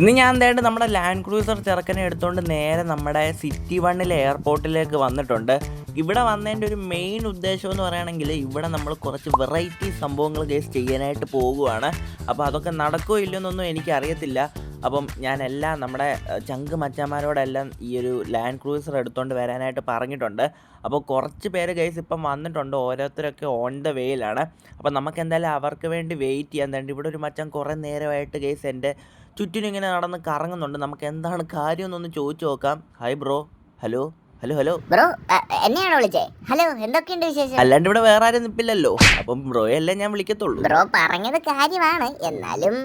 ഇന്ന് ഞാൻ എന്തായാലും നമ്മുടെ ലാൻഡ് ക്രൂസർ ചെറുക്കനെ എടുത്തുകൊണ്ട് നേരെ നമ്മുടെ സിറ്റി വണ്ണിലെ എയർപോർട്ടിലേക്ക് വന്നിട്ടുണ്ട്. ഇവിടെ വന്നതിന്റെ ഒരു മെയിൻ ഉദ്ദേശം എന്ന് പറയുകയാണെങ്കിൽ ഇവിടെ നമ്മൾ കുറച്ച് വെറൈറ്റി സംഭവങ്ങൾ കേസ് ചെയ്യാനായിട്ട് പോവുകയാണ് അപ്പോൾ അതൊക്കെ നടക്കുമോ ഇല്ലെന്നൊന്നും എനിക്കറിയത്തില്ല. അപ്പം ഞാൻ എല്ലാം നമ്മുടെ ചങ്ക് മച്ചാന്മാരോടെല്ലാം ഈ ഒരു ലാൻഡ് ക്രൂസർ എടുത്തുകൊണ്ട് വരാനായിട്ട് പറഞ്ഞിട്ടുണ്ട്. അപ്പോൾ കുറച്ച് പേര് ഗൈസ് ഇപ്പം വന്നിട്ടുണ്ട് ഓരോരുത്തരൊക്കെ ഓൺ ദ വേയിലാണ് അപ്പോൾ നമുക്ക് എന്തായാലും അവർക്ക് വേണ്ടി വെയിറ്റ് ചെയ്യാൻ തേണ്ടി. ഇവിടെ ഒരു മച്ചാൻ കുറേ നേരമായിട്ട് ഗൈസ് എന്റെ ചുറ്റിനും ഇങ്ങനെ നടന്ന് കറങ്ങുന്നുണ്ട്. നമുക്ക് എന്താണ് കാര്യം എന്നൊന്ന് ചോദിച്ചു നോക്കാം. Hi bro hello hello hello bro എന്നെയാണോ വിളിച്ചേ? ഹലോ എന്തൊക്കെയുണ്ട് വിശേഷം? അല്ലാണ്ട് ഇവിടെ വേറെ ആരും നിപ്പില്ലല്ലോ. അപ്പം ബ്രോയല്ലേ ഞാൻ വിളിക്കത്തുള്ളൂ. ബ്രോ പറഞ്ഞത് കാര്യമാണ്. എന്നാലും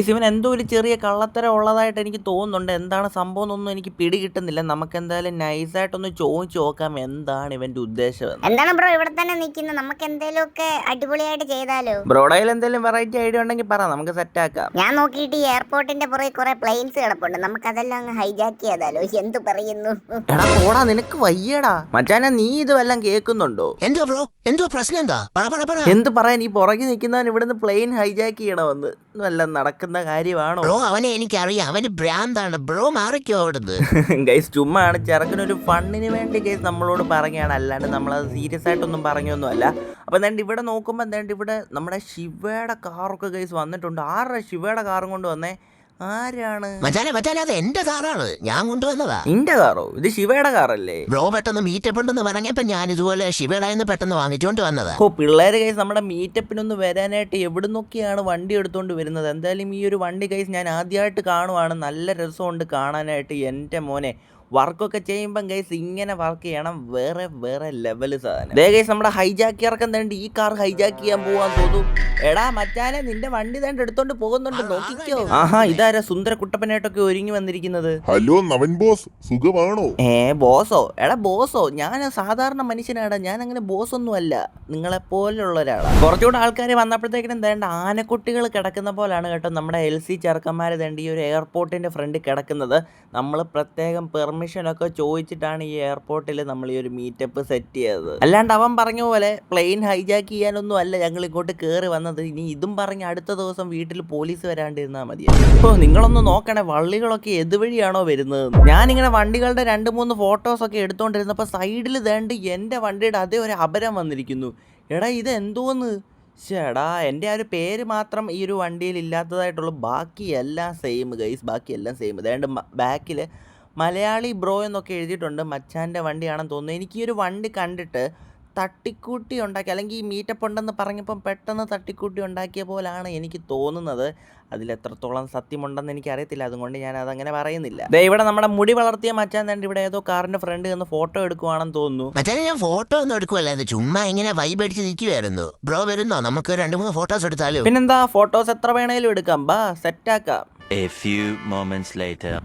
ഇവൻ എന്തോ ഒരു ചെറിയ കള്ളത്തരം ഉള്ളതായിട്ട് എനിക്ക് തോന്നുന്നുണ്ട്. എന്താണ് സംഭവം എന്നൊന്നും എനിക്ക് പിടി കിട്ടുന്നില്ല. നമുക്ക് എന്തായാലും നൈസായിട്ടൊന്ന് ചോദിച്ചു നോക്കാം എന്താണ് ഇവന്റെ ഉദ്ദേശം എന്താണ് ബ്രോ ഇവിടെ തന്നെ നിൽക്കുന്നത്? നമുക്ക് എന്തെങ്കിലും ഒക്കെ അടിപൊളിയായിട്ട് ചെയ്താലോ? ബ്രോഡയിൽ എന്തെങ്കിലും വെറൈറ്റി ഐഡിയ ഉണ്ടെങ്കിൽ പറ. നമുക്ക് സെറ്റ് ആക്കാം. ഞാൻ നോക്കിയിട്ട് ഈ എയർപോർട്ടിന്റെ പുറകെ കുറെ പ്ലെയിൻസ് കിടപ്പുണ്ട്. നമുക്ക് അതെല്ലാം അങ്ങ് ഹൈജാക്ക് ചെയ്താലോ എന്ത് പറയുന്നു? എടാ നിനക്ക് വയ്യടാ. മച്ചാനെ നീ ഇത് വല്ലതും കേൾക്കുന്നുണ്ടോ? എന്തോ ബ്രോ എന്തോ പ്രശ്നം എന്താ? എന്ത് പറയാൻ ഈ പുറകെ നിൽക്കുന്നവൻ ഇവിടുന്ന് പ്ലെയിൻ ഹൈജാക്ക് ചെയ്യണമെന്ന്. വല്ല നടക്കുന്ന കാര്യമാണോ? ബ്രോ അവനെ എനിക്കറിയാം. അവന് ഭ്രാന്താണ്. ബ്രോ മാറിക്കോ അവിടുന്ന്. ഗൈസ് ചുമ്മാണ് ചെറുക്കനൊരു ഫണ്ണിന് വേണ്ടി ഗൈസ് നമ്മളോട് പറയുകയാണ്. അല്ലാണ്ട് നമ്മളത് സീരിയസ് ആയിട്ടൊന്നും പറഞ്ഞൊന്നുമല്ല അപ്പൊ എന്താണ്ട് ഇവിടെ നോക്കുമ്പോൾ എന്താണ്ട് ഇവിടെ നമ്മുടെ ശിവയുടെ കാറൊക്കെ ഗൈസ് വന്നിട്ടുണ്ട്. ആരുടെ ശിവയുടെ കാറും കൊണ്ട് വന്നേ? ആരാണ്? മച്ചാനെ മച്ചാനെ അത് എന്റെ കാറാണ്. ഞാൻ കൊണ്ടുവന്നതാ. നിന്റെ കാറോ? ഇത് ശിവയുടെ കാറല്ലേ? ബ്രോ പെട്ടെന്ന് മീറ്റപ്പ് ഉണ്ടെന്ന് പറഞ്ഞപ്പോ ഞാൻ ഇതുപോലെ പെട്ടെന്ന് വാങ്ങിച്ചുകൊണ്ട് വന്നതാ. ഓ പിള്ളേര് കൈസ് നമ്മുടെ മീറ്റപ്പിനൊന്ന് വരാനായിട്ട് എവിടുന്നൊക്കെയാണ് വണ്ടി എടുത്തുകൊണ്ട് വരുന്നത്? എന്തായാലും ഈ ഒരു വണ്ടി കൈസ് ഞാൻ ആദ്യമായിട്ട് കാണുവാണ്. നല്ല രസമുണ്ട് കാണാനായിട്ട് എന്റെ മോനെ. വർക്കൊക്കെ ചെയ്യുമ്പം ഗൈസ് ഇങ്ങനെ വർക്ക് ചെയ്യണം. വേറെ വേറെ ലെവൽ സാധനം. ദേ ഗൈസ് നമ്മുടെ ഹൈജാക്ക് ഇറക്കം തേണ്ട ഈ കാർ ഹൈജാക്ക് ചെയ്യാൻ പോവാൻ തോന്നും എടാ മച്ചാനെ നിന്റെ വണ്ടി തേണ്ട എടുത്തോണ്ട് പോകുന്നുണ്ട്. നോക്കിക്കോ. ആഹാ ഇതാരാ സുന്ദര കുട്ടപ്പനായിട്ടൊക്കെ ഒരുങ്ങി വന്നിരിക്കുന്നത്? ഹലോ നവൻ ബോസ്. സുഖമാണോ? ഏ ബോസോ? എടാ ബോസോ ഞാൻ സാധാരണ മനുഷ്യനാടാ. ഞാൻ അങ്ങനെ ബോസ് ഒന്നും അല്ല നിങ്ങളെ പോലുള്ള ഒരാളാണ് കുറച്ചുകൂടെ ആൾക്കാർ വന്നപ്പോഴത്തേക്കിനും തേണ്ട ആനക്കുട്ടികൾ കിടക്കുന്ന പോലാണ് കേട്ടോ നമ്മുടെ എൽ സി ചെറുക്കന്മാർ തേണ്ട ഈ ഒരു എയർപോർട്ടിന്റെ ഫ്രണ്ട് കിടക്കുന്നത്. നമ്മൾ പ്രത്യേകം പെർമിഷൻ ഒക്കെ ചോദിച്ചിട്ടാണ് ഈ എയർപോർട്ടിൽ നമ്മൾ ഈ ഒരു മീറ്റപ്പ് സെറ്റ് ചെയ്തത്. അല്ലാണ്ട് അവൻ പറഞ്ഞ പോലെ പ്ലെയിൻ ഹൈജാക്ക് ചെയ്യാനൊന്നും അല്ല ഞങ്ങൾ ഇങ്ങോട്ട് കയറി വന്നത്. ഇനി ഇതും പറഞ്ഞ് അടുത്ത ദിവസം വീട്ടിൽ പോലീസ് വരാണ്ടിരുന്നാൽ മതി. ഓ നിങ്ങളൊന്ന് നോക്കണേ വള്ളികളൊക്കെ എതുവഴിയാണോ വരുന്നത് ഞാനിങ്ങനെ വണ്ടികളുടെ രണ്ട് മൂന്ന് ഫോട്ടോസ് ഒക്കെ എടുത്തുകൊണ്ടിരുന്നപ്പോൾ സൈഡിൽ ദേണ്ട് എന്റെ വണ്ടിയുടെ അതേ ഒരു അപരം വന്നിരിക്കുന്നു. എടാ ഇത് എന്തോന്ന് ചേടാ എന്റെ ആ ഒരു പേര് മാത്രം ഈ ഒരു വണ്ടിയിൽ ഇല്ലാത്തതായിട്ടുള്ളൂ. ബാക്കി എല്ലാം സെയിം ഗൈസ് ബാക്കി എല്ലാം സെയിം വേണ്ട ബാക്കിൽ മലയാളി ബ്രോ എന്നൊക്കെ എഴുതിയിട്ടുണ്ട്. മച്ചാന്റെ വണ്ടിയാണെന്ന് തോന്നുന്നു. എനിക്ക് ഈ ഒരു വണ്ടി കണ്ടിട്ട് തട്ടിക്കൂട്ടി ഉണ്ടാക്കി അല്ലെങ്കിൽ ഈ മീറ്റപ്പ് ഉണ്ടെന്ന് പറഞ്ഞപ്പം പെട്ടെന്ന് തട്ടിക്കൂട്ടി ഉണ്ടാക്കിയ പോലാണ് എനിക്ക് തോന്നുന്നത്. അതിൽ എത്രത്തോളം സത്യമുണ്ടെന്ന് എനിക്ക് അറിയത്തില്ല അതുകൊണ്ട് ഞാൻ അതങ്ങനെ പറയുന്നില്ല. ദേ ഇവിടെ നമ്മുടെ മുടി വളർത്തിയ മച്ചാൻ തന്നെ ഇവിടെ ഏതോ കാറിന്റെ ഫ്രണ്ട് എന്ന് ഫോട്ടോ എടുക്കുവാണെന്ന് തോന്നുന്നു. മച്ചാനെ ഞാൻ ഫോട്ടോ ഒന്നും എടുക്കുവല്ലാതെ ചുമ്മാ ഇങ്ങനെ വൈബ് അടിച്ച് നിൽക്കുവായിരുന്നു. ബ്രോ വരുന്നോ? നമുക്ക് രണ്ട് മൂന്ന് ഫോട്ടോസ് എടുത്താലും? പിന്നെന്താ? ഫോട്ടോസ് എത്ര വേണേലും എടുക്കാം. ബാ സെറ്റാക്കാം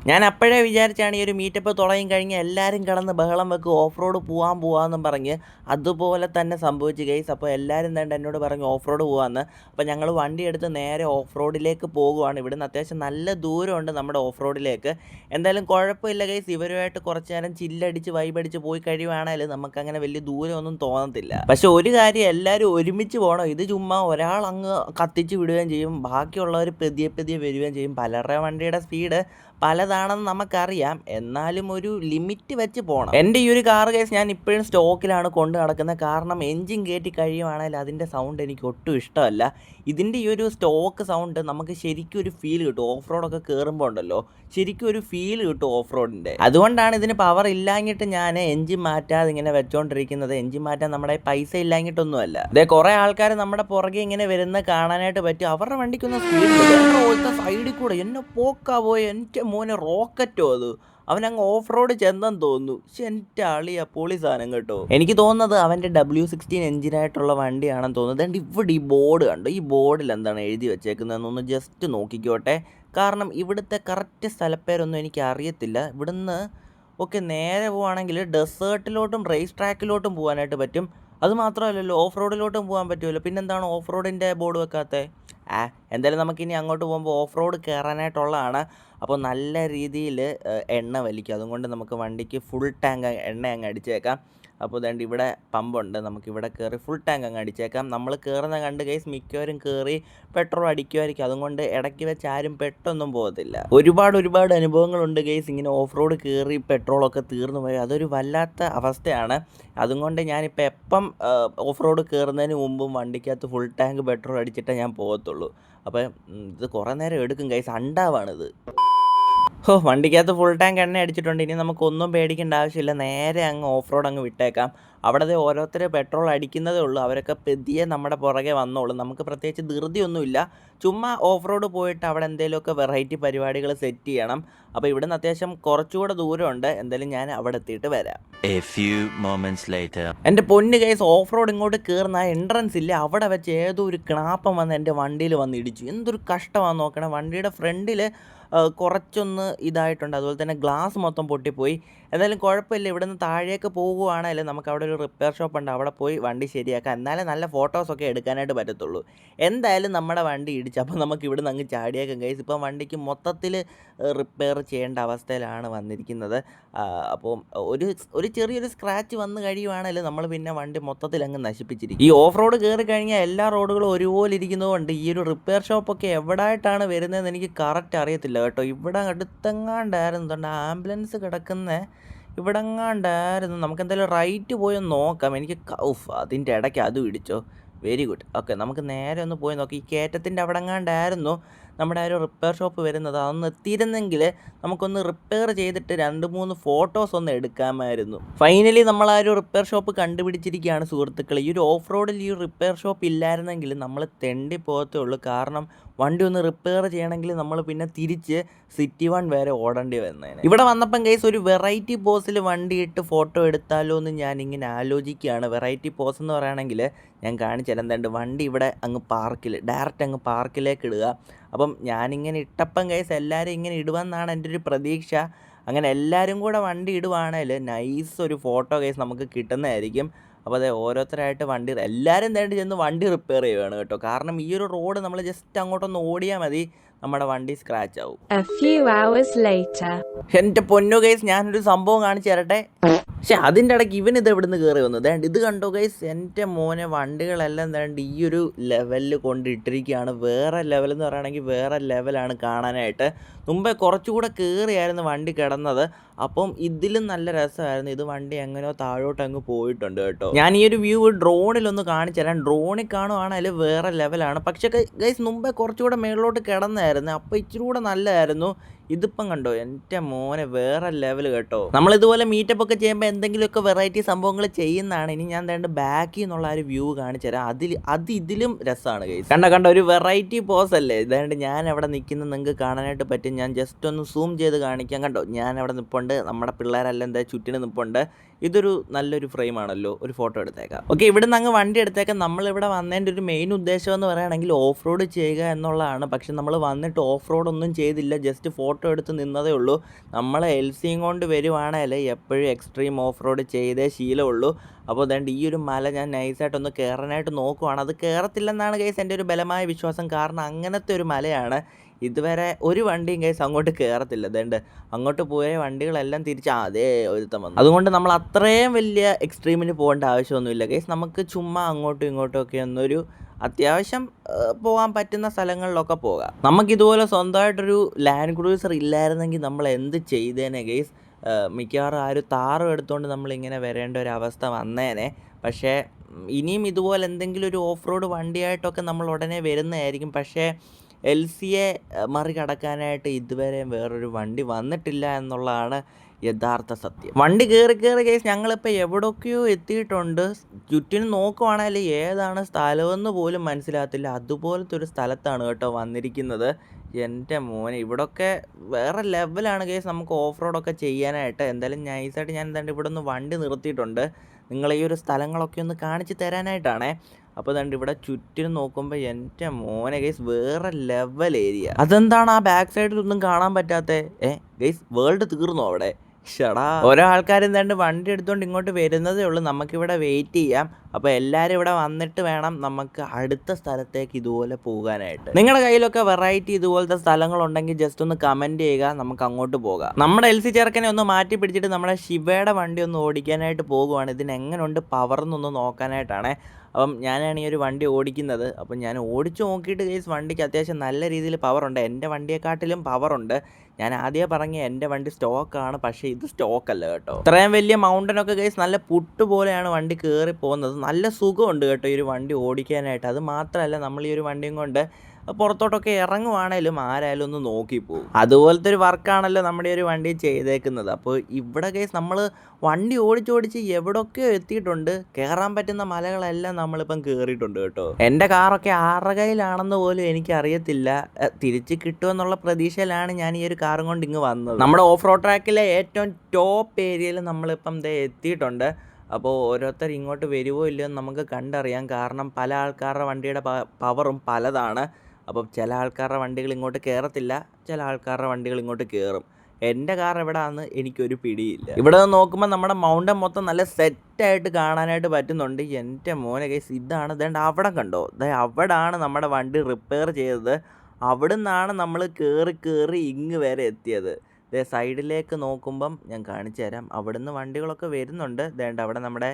ഞാൻ അപ്പോഴേ വിചാരിച്ചാണ് ഈ ഒരു മീറ്റപ്പ് തുടങ്ങി കഴിഞ്ഞ് എല്ലാവരും കിടന്ന് ബഹളം വെക്ക് ഓഫ് റോഡ് പോവാൻ പോവാന്നും പറഞ്ഞ് അതുപോലെ തന്നെ സംഭവിച്ചു ഗൈസ് അപ്പോൾ എല്ലാവരും തന്നെ എന്നോട് പറഞ്ഞ് ഓഫ് റോഡ് പോവാന്ന്. അപ്പോൾ ഞങ്ങൾ വണ്ടി എടുത്ത് നേരെ ഓഫ് റോഡിലേക്ക് പോകുവാണ്. ഇവിടുന്ന് അത്യാവശ്യം നല്ല ദൂരമുണ്ട് നമ്മുടെ ഓഫ് റോഡിലേക്ക് എന്തായാലും കുഴപ്പമില്ല ഗൈസ് ഇവരുമായിട്ട് കുറച്ച് നേരം ചില്ലടിച്ച് വൈബടിച്ച് പോയി കഴിയുവാണെങ്കിൽ നമുക്ക് അങ്ങനെ വലിയ ദൂരമൊന്നും തോന്നത്തില്ല. പക്ഷെ ഒരു കാര്യം എല്ലാവരും ഒരുമിച്ച് പോകണം ഇത് ചുമ്മാ ഒരാൾ അങ്ങ് കത്തിച്ച് വിടുകയും ചെയ്യും. ബാക്കിയുള്ളവർ പതിയെ പതിയെ വരികയും ചെയ്യും. പലരുടെ വണ്ടിയുടെ സ്പീഡ് പലതാണെന്ന് നമുക്കറിയാം. എന്നാലും ഒരു ലിമിറ്റ് വെച്ച് പോകണം എന്റെ ഈ ഒരു കാർ കേസ് ഞാൻ ഇപ്പോഴും സ്റ്റോക്കിലാണ് കൊണ്ട് നടക്കുന്നത്. കാരണം എൻജിൻ കയറ്റി കഴിയുവാണെങ്കിൽ അതിന്റെ സൗണ്ട് എനിക്ക് ഒട്ടും ഇഷ്ടമല്ല. ഇതിന്റെ ഈ ഒരു സ്റ്റോക്ക് സൗണ്ട് നമുക്ക് ശരിക്കും ഒരു ഫീൽ കിട്ടും. ഓഫ് റോഡൊക്കെ കയറുമ്പോൾ ഉണ്ടല്ലോ ശരിക്കും ഒരു ഫീൽ കിട്ടും ഓഫ് റോഡിന്റെ അതുകൊണ്ടാണ് ഇതിന് പവർ ഇല്ലാഞ്ഞിട്ട് ഞാൻ എൻജിൻ മാറ്റാതെ ഇങ്ങനെ വെച്ചോണ്ടിരിക്കുന്നത്. എൻജിൻ മാറ്റാൻ നമ്മുടെ പൈസ ഇല്ലാഞ്ഞിട്ടൊന്നുമല്ല. ഇതേ കുറേ ആൾക്കാർ നമ്മുടെ പുറകെ ഇങ്ങനെ വരുന്ന കാണാനായിട്ട് പറ്റും. അവരുടെ വണ്ടിക്കൊന്നും സ്പീഡ് സൈഡിൽ കൂടെ എന്നെ പോക്കാ പോയി. എന്റെ മോനെ റോക്കറ്റോ അത്? അവൻ അങ്ങ് ഓഫ് റോഡ് ചെന്നെന്ന് തോന്നുന്നു. പക്ഷെ എന്റെ പൊളി സാധനം കേട്ടോ. എനിക്ക് തോന്നുന്നത് അവന്റെ ഡബ്ല്യു സിക്സ്റ്റീൻ എഞ്ചിനായിട്ടുള്ള വണ്ടിയാണെന്ന് തോന്നുന്നത് അതുകൊണ്ട് ഇവിടെ ഈ ബോർഡ് കണ്ടോ? ഈ ബോർഡിൽ എന്താണ് എഴുതി വെച്ചേക്കുന്നതെന്നൊന്ന് ജസ്റ്റ് നോക്കിക്കോട്ടെ. കാരണം ഇവിടുത്തെ കറക്റ്റ് സ്ഥലപ്പേരൊന്നും എനിക്ക് അറിയത്തില്ല. ഇവിടുന്ന് ഒക്കെ നേരെ പോവുകയാണെങ്കിൽ ഡെസേർട്ടിലോട്ടും റേസ് ട്രാക്കിലോട്ടും പോകാനായിട്ട് പറ്റും. അതുമാത്രമല്ലല്ലോ ഓഫ് റോഡിലോട്ടും പോകാൻ പറ്റുമല്ലോ. പിന്നെന്താണ് ഓഫ് റോഡിന്റെ ബോർഡ് വെക്കാത്തത് ആ എന്തായാലും നമുക്കിനി അങ്ങോട്ട് പോകുമ്പോൾ ഓഫ് റോഡ് കയറാനായിട്ടുള്ളതാണ്. അപ്പോൾ നല്ല രീതിയിൽ എണ്ണ വലിക്കും. അതുകൊണ്ട് നമുക്ക് വണ്ടിക്ക് ഫുൾ ടാങ്ക് എണ്ണ അങ്ങ് അടിച്ചേക്കാം. അപ്പോൾ ഇതേണ്ട ഇവിടെ പമ്പുണ്ട്. നമുക്കിവിടെ കയറി ഫുൾ ടാങ്ക് അങ്ങ് അടിച്ചേക്കാം. നമ്മൾ കയറുന്ന കണ്ട് കേസ് മിക്കവരും കയറി പെട്രോൾ അടിക്കുമായിരിക്കും അതുകൊണ്ട് ഇടയ്ക്ക് വെച്ച് ആരും പെട്ടൊന്നും പോകത്തില്ല. ഒരുപാട് ഒരുപാട് അനുഭവങ്ങളുണ്ട് കേസ് ഇങ്ങനെ ഓഫ് റോഡ് കയറി പെട്രോളൊക്കെ തീർന്നു പോയി അതൊരു വല്ലാത്ത അവസ്ഥയാണ്. അതുകൊണ്ട് ഞാനിപ്പോൾ എപ്പം ഓഫ് റോഡ് കയറുന്നതിന് മുമ്പും വണ്ടിക്കകത്ത് ഫുൾ ടാങ്ക് പെട്രോൾ അടിച്ചിട്ടേ ഞാൻ പോകത്തുള്ളൂ. അപ്പോൾ ഇത് കുറേ നേരം എടുക്കും കൈസ് അണ്ടാവാണിത്. ഹോ വണ്ടിക്കകത്ത് ഫുൾ ടാങ്ക് എണ്ണ അടിച്ചിട്ടുണ്ട്. ഇനി നമുക്കൊന്നും പേടിക്കേണ്ട ആവശ്യമില്ല. നേരെ അങ്ങ് ഓഫ് റോഡ് അങ്ങ് വിട്ടേക്കാം. അവിടെ ദേ ഓരോരുത്തർ പെട്രോൾ അടിക്കുന്നതേ ഉള്ളൂ. അവരൊക്കെ പെതിയെ നമ്മുടെ പുറകെ വന്നോളും. നമുക്ക് പ്രത്യേകിച്ച് ധൃതിയൊന്നുമില്ല. ചുമ്മാ ഓഫ് റോഡ് പോയിട്ട് അവിടെ എന്തെങ്കിലുമൊക്കെ വെറൈറ്റി പരിപാടികൾ സെറ്റ് ചെയ്യണം. അപ്പോൾ ഇവിടുന്ന് അത്യാവശ്യം കുറച്ചുകൂടെ ദൂരമുണ്ട്. എന്തായാലും ഞാൻ അവിടെ എത്തിയിട്ട് വരാം. എന്റെ പൊന്ന് കേസ് ഓഫ് റോഡ് ഇങ്ങോട്ട് കയറുന്ന എൻട്രൻസ് ഇല്ല? അവിടെ വെച്ച് ഏതോ ഒരു ക്ലാപ്പം വന്ന് എന്റെ വണ്ടിയിൽ വന്ന് ഇടിച്ചു. എന്തൊരു കഷ്ടമാണ് നോക്കണം. വണ്ടിയുടെ ഫ്രണ്ടിൽ കുറച്ചൊന്ന് ഇതായിട്ടുണ്ട്. അതുപോലെ തന്നെ ഗ്ലാസ് മൊത്തം പൊട്ടിപ്പോയി. എന്തായാലും കുഴപ്പമില്ല. ഇവിടെ നിന്ന് താഴേക്ക് പോകുവാണെങ്കിൽ നമുക്ക് അവിടെ ഒരു റിപ്പയർ ഷോപ്പ് ഉണ്ട്. അവിടെ പോയി വണ്ടി ശരിയാക്കാം. എന്നാലേ നല്ല ഫോട്ടോസൊക്കെ എടുക്കാനായിട്ട് പറ്റത്തുള്ളൂ. എന്തായാലും നമ്മുടെ വണ്ടി ഇടിച്ച് അപ്പോൾ നമുക്ക് ഇവിടെ നിന്ന് അങ്ങ് ചാടിയേക്കാം. കേസ് ഇപ്പം വണ്ടിക്ക് മൊത്തത്തിൽ റിപ്പയർ ചെയ്യേണ്ട അവസ്ഥയിലാണ് വന്നിരിക്കുന്നത്. അപ്പോൾ ഒരു ഒരു ചെറിയൊരു സ്ക്രാച്ച് വന്നു കഴിയുവാണെങ്കിൽ നമ്മൾ പിന്നെ വണ്ടി മൊത്തത്തിൽ അങ്ങ് നശിപ്പിച്ചിരിക്കും. ഈ ഓഫ് റോഡ് കയറി കഴിഞ്ഞാൽ എല്ലാ റോഡുകളും ഒരുപോലെ ഇരിക്കുന്നതുകൊണ്ട് ഈ ഒരു റിപ്പയർ ഷോപ്പൊക്കെ എവിടായിട്ടാണ് വരുന്നതെന്ന് എനിക്ക് കറക്റ്റ് അറിയത്തില്ല കേട്ടോ. ഇവിടെ അടുത്തെങ്ങാണ്ടായിരുന്നു ആംബുലൻസ് കിടക്കുന്ന ഇവിടെ എങ്ങാണ്ടായിരുന്നു നമുക്ക് എന്തായാലും റൈറ്റ് പോയി ഒന്ന് നോക്കാം. എനിക്ക് കൗഫ് അതിന്റെ ഇടയ്ക്ക് അത് ഇടിച്ചോ. വെരി ഗുഡ് ഓക്കെ നമുക്ക് നേരെ ഒന്ന് പോയി നോക്കാം. ഈ കയറ്റത്തിന്റെ അവിടെ എങ്ങാണ്ടായിരുന്നു നമ്മുടെ ആ ഒരു റിപ്പയർ ഷോപ്പ് വരുന്നത് അതൊന്ന് എത്തിയിരുന്നെങ്കിൽ നമുക്കൊന്ന് റിപ്പയർ ചെയ്തിട്ട് രണ്ട് മൂന്ന് ഫോട്ടോസ് ഒന്ന് എടുക്കാമായിരുന്നു. ഫൈനലി നമ്മൾ ആ ഒരു റിപ്പയർ ഷോപ്പ് കണ്ടുപിടിച്ചിരിക്കുകയാണ് സുഹൃത്തുക്കൾ ഈ ഒരു ഓഫ് റോഡിൽ ഈ റിപ്പയർ ഷോപ്പ് ഇല്ലായിരുന്നെങ്കിൽ നമ്മൾ തെണ്ടി പോകത്തേ ഉള്ളൂ. കാരണം വണ്ടി ഒന്ന് റിപ്പയർ ചെയ്യണമെങ്കിൽ നമ്മൾ പിന്നെ തിരിച്ച് സിറ്റി വൺ വരെ ഓടേണ്ടി വരുന്നതിന് ഇവിടെ വന്നപ്പം കേസ് ഒരു വെറൈറ്റി പോസിൽ വണ്ടി ഇട്ട് ഫോട്ടോ എടുത്താലോ എന്ന് ഞാൻ ഇങ്ങനെ ആലോചിക്കുകയാണ്. വെറൈറ്റി പോസ് എന്ന് പറയുകയാണെങ്കിൽ ഞാൻ കാണിച്ചാൽ എന്താണ്ട്? വണ്ടി ഇവിടെ അങ്ങ് പാർക്കിൽ ഡയറക്റ്റ് അങ്ങ് പാർക്കിലേക്ക് ഇടുക. അപ്പം ഞാനിങ്ങനെ ഇട്ടപ്പം കേസ് എല്ലാവരും ഇങ്ങനെ ഇടുമെന്നാണ് എന്റെ ഒരു പ്രതീക്ഷ. അങ്ങനെ എല്ലാവരും കൂടെ വണ്ടി ഇടുവാണേൽ നൈസ് ഒരു ഫോട്ടോ കേസ് നമുക്ക് കിട്ടുന്നതായിരിക്കും. അപ്പോൾ അതെ ഓരോരുത്തരായിട്ട് വണ്ടി എല്ലാവരും തേണ്ടി ചെന്ന് വണ്ടി റിപ്പയർ ചെയ്യുകയാണ് കേട്ടോ. കാരണം ഈ ഒരു റോഡ് നമ്മൾ ജസ്റ്റ് അങ്ങോട്ടൊന്ന് ഓടിയാൽ മതി നമ്മുടെ വണ്ടി സ്ക്രാച്ച് ആവും. എന്റെ പൊന്നു കേസ് ഞാനൊരു സംഭവം കാണിച്ചു തരട്ടെ? പക്ഷെ അതിന്റെ ഇടയ്ക്ക് ഇവൻ ഇത് എവിടുന്ന് കയറി വന്നു? ദേണ്ട് ഇത് കണ്ടോ ഗൈസ് എന്റെ മോനെ വണ്ടികളെല്ലാം ദേണ്ട് ഈ ഒരു ലെവലിൽ കൊണ്ടിട്ടിരിക്കുകയാണ്. വേറെ ലെവൽ എന്ന് പറയുകയാണെങ്കിൽ വേറെ ലെവലാണ് കാണാനായിട്ട്. മുമ്പേ കുറച്ചുകൂടെ കയറിയായിരുന്നു വണ്ടി കിടന്നത്. അപ്പം ഇതിലും നല്ല രസമായിരുന്നു. ഇത് വണ്ടി എങ്ങനെയോ താഴോട്ട് അങ്ങ് പോയിട്ടുണ്ട് കേട്ടോ. ഞാൻ ഈ ഒരു വ്യൂ ഡ്രോണിലൊന്ന് കാണിച്ചു തരാം. ഡ്രോണിൽ കാണുവാണെങ്കിൽ വേറെ ലെവലാണ് പക്ഷേ ഗൈസ് മുമ്പേ കുറച്ചുകൂടെ മേളിലോട്ട് കിടന്നായിരുന്നു. അപ്പോൾ ഇച്ചിരി കൂടെ നല്ലതായിരുന്നു. ഇതിപ്പം കണ്ടോ എന്റെ മോനെ വേറെ ലെവൽ കേട്ടോ. നമ്മൾ ഇതുപോലെ മീറ്റപ്പ് ഒക്കെ ചെയ്യുമ്പോൾ എന്തെങ്കിലുമൊക്കെ വെറൈറ്റി സംഭവങ്ങൾ ചെയ്യുന്നതാണ്. ഇനി ഞാൻ തേണ്ട ബാക്കിൽ നിന്നുള്ള ആ ഒരു വ്യൂ കാണിച്ചു തരാം. അതിൽ അത് ഇതിലും രസമാണ് ഗൈസ് കണ്ട കണ്ട ഒരു വെറൈറ്റി പോസ് അല്ലേ? ഇതാണ്ട് ഞാൻ അവിടെ നിൽക്കുന്നത് നിങ്ങൾക്ക് കാണാനായിട്ട് പറ്റും. ഞാൻ ജസ്റ്റ് ഒന്ന് സൂം ചെയ്ത് കാണിക്കാം. കണ്ടോ ഞാൻ അവിടെ നിൽപ്പുണ്ട് നമ്മുടെ പിള്ളേരെല്ലാം എന്താ ചുറ്റിന് നിൽപ്പുണ്ട് ഇതൊരു നല്ലൊരു ഫ്രെയിം ആണല്ലോ ഒരു ഫോട്ടോ എടുത്തേക്കാം. ഓക്കെ ഇവിടെ നിന്ന് അങ്ങ് വണ്ടി എടുത്തേക്കാം. നമ്മളിവിടെ വന്നതിന്റെ ഒരു മെയിൻ ഉദ്ദേശം എന്ന് പറയുകയാണെങ്കിൽ ഓഫ് റോഡ് ചെയ്യുക എന്നുള്ളതാണ്. പക്ഷെ നമ്മൾ വന്നിട്ട് ഓഫ് റോഡ് ഒന്നും ചെയ്തില്ല. ജസ്റ്റ് ഫോട്ടോ എടുത്ത് നിന്നതേ ഉള്ളൂ. നമ്മൾ എൽ സിയും കൊണ്ട് വരുവാണെങ്കിൽ എപ്പോഴും എക്സ്ട്രീം ഓഫ് റോഡ് ചെയ്തേ ശീലമുള്ളൂ. അപ്പോൾ അതുകൊണ്ട് ഈ ഒരു മല ഞാൻ നൈസായിട്ടൊന്ന് കയറാനായിട്ട് നോക്കുവാണ്. അത് കയറത്തില്ലെന്നാണ് കേസ് എന്റെ ഒരു ബലമായ വിശ്വാസം. കാരണം അങ്ങനത്തെ ഒരു മലയാണ്. ഇതുവരെ ഒരു വണ്ടിയും കേസ് അങ്ങോട്ട് കയറത്തില്ല അതുകൊണ്ട് അങ്ങോട്ട് പോയ വണ്ടികളെല്ലാം തിരിച്ച് അതേ ഒരുത്തം വന്നു. അതുകൊണ്ട് നമ്മൾ അത്രയും വലിയ എക്സ്ട്രീമിന് പോകേണ്ട ആവശ്യമൊന്നുമില്ല. കേസ് നമുക്ക് ചുമ്മാ അങ്ങോട്ടും ഇങ്ങോട്ടും ഒക്കെ ഒന്നൊരു അത്യാവശ്യം പോകാൻ പറ്റുന്ന സ്ഥലങ്ങളിലൊക്കെ പോകാം. നമുക്കിതുപോലെ സ്വന്തമായിട്ടൊരു ലാൻഡ് ക്രൂസർ ഇല്ലായിരുന്നെങ്കിൽ നമ്മൾ എന്ത് ചെയ്തേനെ കേസ് മിക്കവാറും ആ ഒരു താറും എടുത്തുകൊണ്ട് നമ്മളിങ്ങനെ വരേണ്ട ഒരു അവസ്ഥ വന്നേനെ. പക്ഷേ ഇനിയും ഇതുപോലെ എന്തെങ്കിലും ഒരു ഓഫ് റോഡ് വണ്ടിയായിട്ടൊക്കെ നമ്മൾ ഉടനെ വരുന്നതായിരിക്കും. പക്ഷേ എൽ സിയെ മറികടക്കാനായിട്ട് ഇതുവരെ വേറൊരു വണ്ടി വന്നിട്ടില്ല എന്നുള്ളതാണ് യഥാർത്ഥ സത്യം. വണ്ടി കയറി കയറി കേസ് ഞങ്ങളിപ്പോൾ എവിടെയൊക്കെയോ എത്തിയിട്ടുണ്ട്. ചുറ്റിനും നോക്കുവാണെങ്കിൽ ഏതാണ് സ്ഥലമെന്ന് പോലും മനസ്സിലാകത്തില്ല. അതുപോലത്തെ ഒരു സ്ഥലത്താണ് കേട്ടോ വന്നിരിക്കുന്നത്. എന്റെ മോനെ ഇവിടൊക്കെ വേറെ ലെവലാണ് കേസ് നമുക്ക് ഓഫ് റോഡൊക്കെ ചെയ്യാനായിട്ട്. എന്തായാലും നൈസായിട്ട് ഞാൻ എന്താണ്ട് ഇവിടെ ഒന്ന് വണ്ടി നിർത്തിയിട്ടുണ്ട്. നിങ്ങൾ ഈ ഒരു സ്ഥലങ്ങളൊക്കെ ഒന്ന് കാണിച്ച് തരാനായിട്ടാണേ. അപ്പോൾ ദണ്ട് ഇവിടെ ചുറ്റിനും നോക്കുമ്പോൾ എന്റെ മോനെ ഗൈസ് വേറെ ലെവൽ ഏരിയ അതെന്താണ് ആ ബാക്ക് സൈഡിൽ ഒന്നും കാണാൻ പറ്റാത്ത? ഏ ഗൈസ് വേൾഡ് തീർന്നു അവിടെ? ഷടാ. ഓരോ ആൾക്കാരും എന്താണ്ട് വണ്ടി എടുത്തുകൊണ്ട് ഇങ്ങോട്ട് വരുന്നതേ ഉള്ളൂ. നമുക്കിവിടെ വെയിറ്റ് ചെയ്യാം. അപ്പോൾ എല്ലാവരും ഇവിടെ വന്നിട്ട് വേണം നമുക്ക് അടുത്ത സ്ഥലത്തേക്ക് ഇതുപോലെ പോകാനായിട്ട്. നിങ്ങളുടെ കയ്യിലൊക്കെ വെറൈറ്റി ഇതുപോലത്തെ സ്ഥലങ്ങളുണ്ടെങ്കിൽ ജസ്റ്റ് ഒന്ന് കമന്റ് ചെയ്യുക. നമുക്ക് അങ്ങോട്ട് പോകാം. നമ്മുടെ എൽ സി ചെറുക്കനെ ഒന്ന് മാറ്റി പിടിച്ചിട്ട് നമ്മുടെ ശിവയുടെ വണ്ടി ഒന്ന് ഓടിക്കാനായിട്ട് പോകുവാണ്. ഇതിന് എങ്ങനെയുണ്ട് പവർ എന്നൊന്ന് നോക്കാനായിട്ടാണ്. അപ്പം ഞാനാണ് ഈ ഒരു വണ്ടി ഓടിക്കുന്നത്. അപ്പം ഞാൻ ഓടിച്ച് നോക്കിയിട്ട് കേസ് വണ്ടിക്ക് അത്യാവശ്യം നല്ല രീതിയിൽ പവറുണ്ട് എന്റെ വണ്ടിയെക്കാട്ടിലും പവറുണ്ട് ഞാൻ ആദ്യമേ പറഞ്ഞ എന്റെ വണ്ടി സ്റ്റോക്കാണ് പക്ഷേ ഇത് സ്റ്റോക്കല്ല കേട്ടോ. ഇത്രയും വലിയ മൗണ്ടനൊക്കെ കേസ് നല്ല പുട്ട് പോലെയാണ് വണ്ടി കയറി പോകുന്നത് നല്ല സുഖമുണ്ട് കേട്ടോ ഈ ഒരു വണ്ടി ഓടിക്കാനായിട്ട്. അത് മാത്രമല്ല നമ്മൾ ഈ ഒരു വണ്ടിയും കൊണ്ട് പുറത്തോട്ടൊക്കെ ഇറങ്ങുവാണേലും ആരായാലും ഒന്ന് പോകും അതുപോലത്തെ ഒരു വർക്കാണല്ലോ നമ്മുടെ ഒരു വണ്ടി ചെയ്തേക്കുന്നത്. അപ്പോൾ ഇവിടെ കേസ് നമ്മൾ വണ്ടി ഓടിച്ചോടിച്ച് എവിടൊക്കെയോ എത്തിയിട്ടുണ്ട്. കയറാൻ പറ്റുന്ന മലകളെല്ലാം നമ്മളിപ്പം കയറിയിട്ടുണ്ട് കേട്ടോ. എന്റെ കാറൊക്കെ ആറകയിലാണെന്ന് പോലും എനിക്ക് അറിയത്തില്ല തിരിച്ച് കിട്ടുമെന്നുള്ള പ്രതീക്ഷയിലാണ് ഞാൻ ഈ ഒരു കാറും കൊണ്ട് ഇങ്ങ് വന്നത്. നമ്മുടെ ഓഫ് റോഡ് ട്രാക്കിലെ ഏറ്റവും ടോപ്പ് ഏരിയയിൽ നമ്മളിപ്പം ദേ എത്തിയിട്ടുണ്ട്. അപ്പോൾ ഓരോരുത്തർ ഇങ്ങോട്ട് വരുമോ ഇല്ലയോ നമുക്ക് കണ്ടറിയാം. കാരണം പല ആൾക്കാരുടെ വണ്ടിയുടെ പവറും പലതാണ്. അപ്പം ചില ആൾക്കാരുടെ വണ്ടികൾ ഇങ്ങോട്ട് കയറത്തില്ല ചില ആൾക്കാരുടെ വണ്ടികൾ ഇങ്ങോട്ട് കയറും. എന്റെ കാർ എവിടെയാണെന്ന് എനിക്കൊരു പിടിയില്ല. ഇവിടെ നിന്ന് നോക്കുമ്പോൾ നമ്മുടെ മൗണ്ടൻ മൊത്തം നല്ല സെറ്റായിട്ട് കാണാനായിട്ട് പറ്റുന്നുണ്ട്. എന്റെ മോനെ കേസ് ഇതാണ്. ഇതേണ്ട അവിടെ കണ്ടോ? ദേ അവിടാണ് നമ്മുടെ വണ്ടി റിപ്പയർ ചെയ്തത്. അവിടെ നിന്നാണ് നമ്മൾ കയറി കയറി ഇങ്ങ് വരെ എത്തിയത്. ദേ സൈഡിലേക്ക് നോക്കുമ്പം ഞാൻ കാണിച്ചു തരാം അവിടുന്ന് വണ്ടികളൊക്കെ വരുന്നുണ്ട്. ദേണ്ട അവിടെ നമ്മുടെ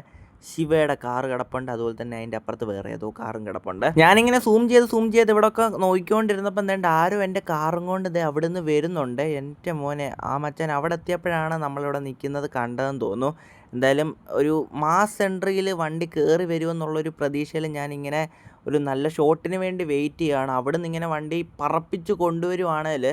ശിവയുടെ കാർ കിടപ്പുണ്ട്. അതുപോലെ തന്നെ അതിന്റെ അപ്പുറത്ത് വേറെ ഏതോ കാറും കിടപ്പുണ്ട്. ഞാനിങ്ങനെ സൂം ചെയ്ത് സൂം ചെയ്ത് ഇവിടെയൊക്കെ നോക്കിക്കൊണ്ടിരുന്നപ്പം എന്താണ്ട് ആരും എന്റെ കാറും കൊണ്ട് ഇതേ അവിടെ നിന്ന് വരുന്നുണ്ട്. എന്റെ മോനെ ആ മച്ചൻ അവിടെ എത്തിയപ്പോഴാണ് നമ്മളിവിടെ നിൽക്കുന്നത് കണ്ടതെന്ന് തോന്നുന്നു. എന്തായാലും ഒരു മാസ് എൻട്രിയിൽ വണ്ടി കയറി വരുമെന്നുള്ളൊരു പ്രതീക്ഷയിൽ ഞാനിങ്ങനെ ഒരു നല്ല ഷോട്ടിന് വേണ്ടി വെയിറ്റ് ചെയ്യുകയാണ്. അവിടെ നിന്ന് ഇങ്ങനെ വണ്ടി പറപ്പിച്ച് കൊണ്ടുവരുവാണെങ്കിൽ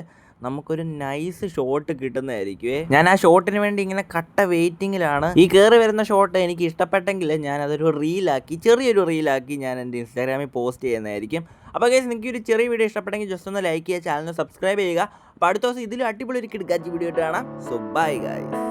നമുക്കൊരു നൈസ് ഷോട്ട് കിട്ടുന്നതായിരിക്കുമേ ഞാൻ ആ ഷോട്ടിന് വേണ്ടി ഇങ്ങനെ കട്ട വെയിറ്റിങ്ങിലാണ് ഈ കയറി വരുന്ന ഷോട്ട് എനിക്ക് ഇഷ്ടപ്പെട്ടെങ്കിൽ ഞാൻ അതൊരു റീലാക്കി ചെറിയൊരു റീലാക്കി ഞാൻ എന്റെ ഇൻസ്റ്റാഗ്രാമിൽ പോസ്റ്റ് ചെയ്യുന്നതായിരിക്കും. അപ്പോൾ കേസ് നിങ്ങൾക്ക് ഒരു ചെറിയ വീഡിയോ ഇഷ്ടപ്പെട്ടെങ്കിൽ ജസ്റ്റ് ഒന്ന് ലൈക്ക് ചെയ്യുക ചാനൽ സബ്സ്ക്രൈബ് ചെയ്യുക. അപ്പോൾ അടുത്ത ദിവസം ഇതിലും അടിപൊളി ഒരു കിടക്കാച്ചി വീഡിയോ ആയിട്ട് കാണാം. So bye guys